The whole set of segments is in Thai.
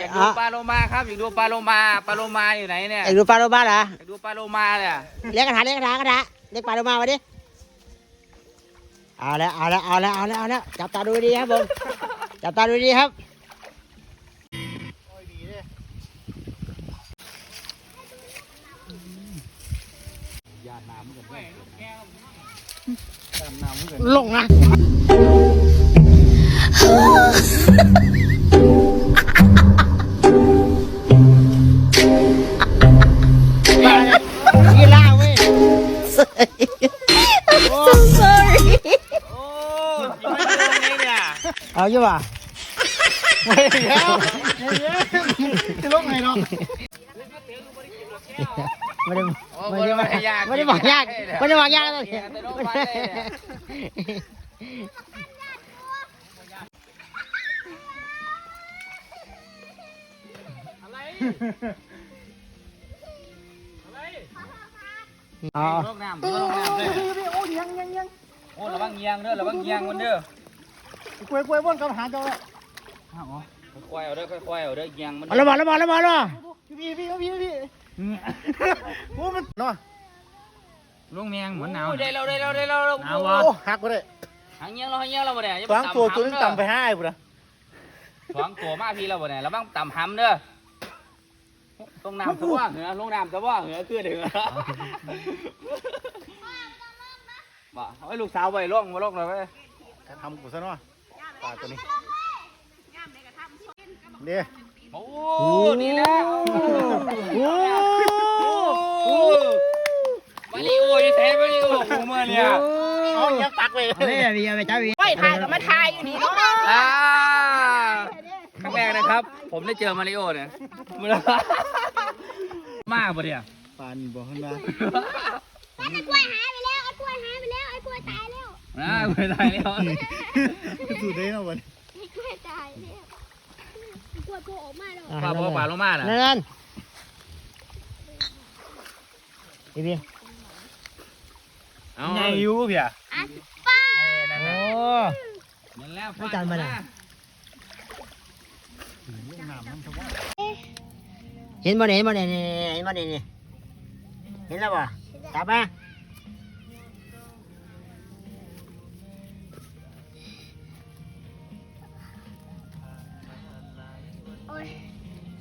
อยากดูปลาโลมาครับอยากดูปลาโลมาปลาโลมาอยู่ไหนเนี่ยไอ้ดูปลาโลมาเหรออยากดูปลาโลมาเนี่ยเรียกกระถาเรียกกระถากระถาเรียกปลาโลมามาดิเอาแล้วเอาแล้วเอาแล้วเอาแล้วเอาแล้วจับตาดูดีครับผมจับตาดูดีครับยาดน้ำกันแม่ยาดน้ำกันลงนะ เอาอยู่ป่ะจะลงไงเนาะไม่ได้โอ้ไม่ได้ไม่ได้ยาไม่ได้บอกยากไม่ได้บอกยากเลยแต่โดนฟันเลยเนี่ยอ๋อลงน้ำลงน้ำเลยโอ้ยยังยังยังโอ้ระวังเงียงเด้อระวังเงียงมันเด้อ กล้วยกล้วยบ้นกับหาเจ้าค่อยๆเอาเด้อค่อยๆเอาเด้อเงียงมันเอาละบอละบอละบอละพี่พี่พี่พี่โอ้มันเนาะลุงเมียงเหมือนหนาวได้เราได้เราได้เราหนาวะโอ้หักไปเลยหางเงี้ยเราหางเงี้ยเราบ่เนี่ยสองตัวตัวนึงต่ำไปห้าไอ้บุตรสองตัวมาพี่เราบ่เนี่ยระวังต่ำห้ำเด้อลงน้ำสะว่าเหรอลงน้ำสะว่าเหรอคือเด้อบ่เอาไอ้ลูกสาวไปล่องมาล่องเลยไปทำกูซะเนาะ ปลาตัวนี้เดี๋ยวโอ้นี่แหละโอ้โอ้มาริโอ้ยแท้มาริโอ้หูมาเนี่ยเอายังตักไปนี่พี่เอาไปจ้าพี่ไม่ถ่ายกับมาถ่ายอยู่นี่เนาะอ่าครั้งแรกนะครับ ผมได้เจอมาริโอเนี่ยมากปะเนี่ยปลานี่บอกขึ้นมา นะไม่ได้แล้วสูดได้เนาะวันไอ้กล้วยตายแล้วไอ้กล้วยโผล่ออกมาแล้วปลาปลาปลาโลมาน่ะนั่นนั่นพี่พี่เอาไงยูเพี่ยอะป้านั่นโอ้นั่นแล้วไม่จานมาน่ะเห็นบ่เนี่ยเห็นบ่เนี่ยนี่เห็นบ่เนี่ยนี่เห็นแล้วบ่จับมา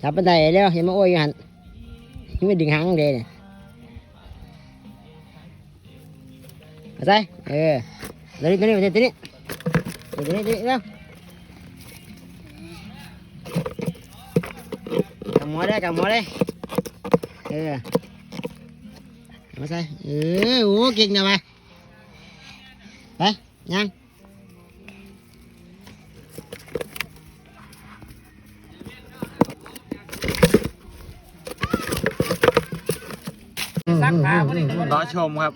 จับบันไดเร็วเห็นมาโอ้ยอยู่หันยังไม่ดึงหางเลยเนี่ยมาใส่เออตัวนี้ตัวนี้ตัวนี้ตัวนี้ตัวนี้ตัวนี้เร็วกำหัวได้กำหัวได้เออมาใส่เออโอ้เก่งนะมาไปยัง ซักผ้าพอดีรอชมครับ